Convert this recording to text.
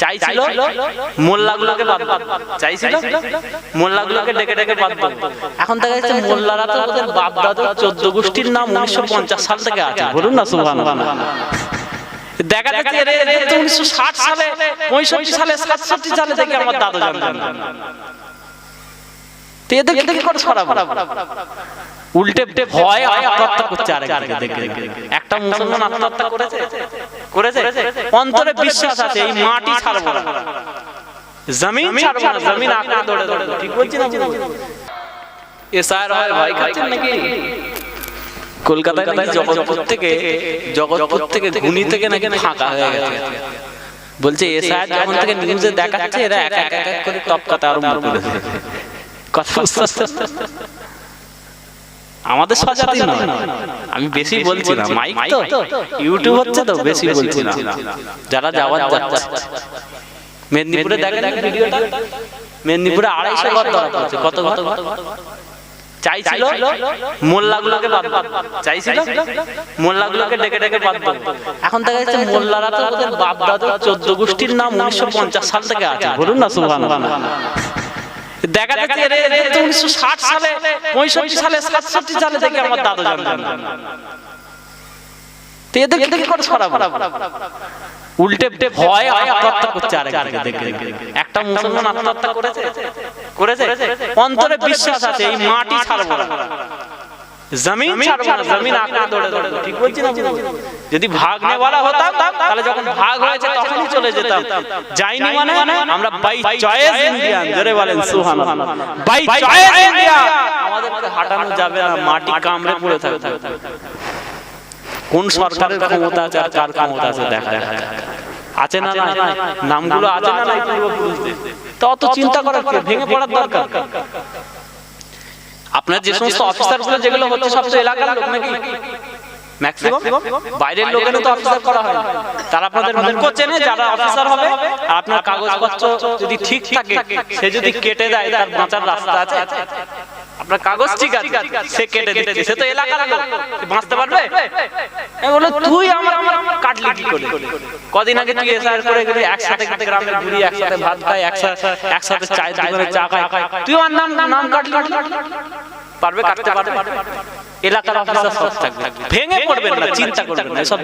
চাইছিল? মোল্লাগুলোকে বাদ বাদ চাইছিল? মোল্লাগুলোকে ডেকে ডেকে বাদ বাদ এখন দেখা যাচ্ছে মোল্লারা তো ওদের বাপ দাদু চোদ্দ গোষ্ঠীর নাম উনিশশো পঞ্চাশ সাল থেকে আছে। বলুন না দেখা যাচ্ছে উনিশশো ষাট সালে পঁয়ষট্টি সালে সাতষট্টি সালে থেকে আমার দাদু কি করে সরাবো উল্টে ভয় আত্মহত্যা করছে। একটা মুসলমান আত্মহত্যা করেছে? করেছে? অন্তরে বিশ্বাস আছে এই মাটি ছাড়বো না। জমিন ছাড়বো না জমিন আঁকড়ে দৌড়ে দৌড়ে ঠিক বলছি না এ স্যার হয় ভয় খাচ্ছেন নাকি? কলকাতায় নাকি জগৎপুর থেকে জগৎপুর থেকে ধুনি থেকে নাকি ফাঁকা হয়ে গেছে। বলছে এ স্যার যখন থেকে নিউজে দেখাচ্ছে এরা এক এক করে টপকাতে আরম্ভ করেছে কথা? আমাদের সজাতি নয়। আমি বেশি বলছি না। মাইক তো? ইউটিউব হচ্ছে তো? বেশি বলছি না। যারা যাওয়ার যাচ্ছে। মেদিনীপুরে দেখেন ভিডিওটা মেদিনীপুরে আড়াইশো পড়ছে। কত কত চাইছিল? মোল্লাগুলোকে বাদ চাইছিল? মোল্লাগুলোকে ডেকে ডেকে বাদ এখন দেখা যাচ্ছে মোল্লারা তো ওদের বাপ দাদু চোদ্দ গোষ্ঠীর নাম উনিশশো পঞ্চাশ সাল থেকে আছে। বলুন না সুহান দেখা যাচ্ছে উনিশশো ষাট সালে পঁয়ষট্টি সালে সাতষট্টি সালে থেকে আমার দাদু জন্ম এদেরকে করে সরাবো উল্টে ভয় আত্মহত্যা করছে দেখে। একটা মুসলমান আত্মহত্যা করেছে? করেছে? অন্তরে বিশ্বাস আছে এই মাটি ছাড়বো না। জমিন ছাড়বো না জমিন আঁকড়ে দৌড়ে দৌড়ে ঠিক বলছি না যদি ভাগ নেওয়ালা হতাম তাহলে যখন ভাগ হয়েছে তখনই চলে যেতাম যাইনি মানে আমরা বাই চয়েস ইন্ডিয়ান জোরে বলেন সুবহানাল্লাহ বাই চয়েস ইন্ডিয়া আমাদেরকে হাঁটানো যাবে না মাটি কামড়ে পড়ে থাকবে কোন সরকারের ক্ষমতা আছে আর কার ক্ষমতা আছে দেখা দেখা আছে না না নামগুলো আছে না নাই পূর্বপুরুষদের তো অত চিন্তা করার কি ভেঙে পড়ার দরকার আপনার যে সমস্ত অফিসারগুলো যেগুলো হচ্ছে সব তো এলাকার লোক নাকি? ম্যাক্সিমাম বাইরের লোকের তো অফিসার করা হয়। তারা আপনাদের চেনে যারা অফিসার হবে আপনার কাগজপত্র যদি ঠিক থাকে সে যদি কেটে দেয় তার বাঁচার রাস্তা আছে। আপনার কাগজ ঠিক আছে সে কেটে দিচ্ছে সে তো এলাকার লোক বাঁচতে পারবে? বলল তুই আমার আমার কাটলি কি করে? কদিন আগে তুই এসআর করে গেলি একসাথে খেতে গ্রামে ঘুরি একসাথে ভাত খাই একসাথে একসাথে চায়ের দোকানে চা খাই। তুই আমার নাম নাম কাটলি? পারবে কাটতে পারবে? এলাকার অফিসার সব থাকবে। ভেঙে পড়বেন না চিন্তা করবেন না সব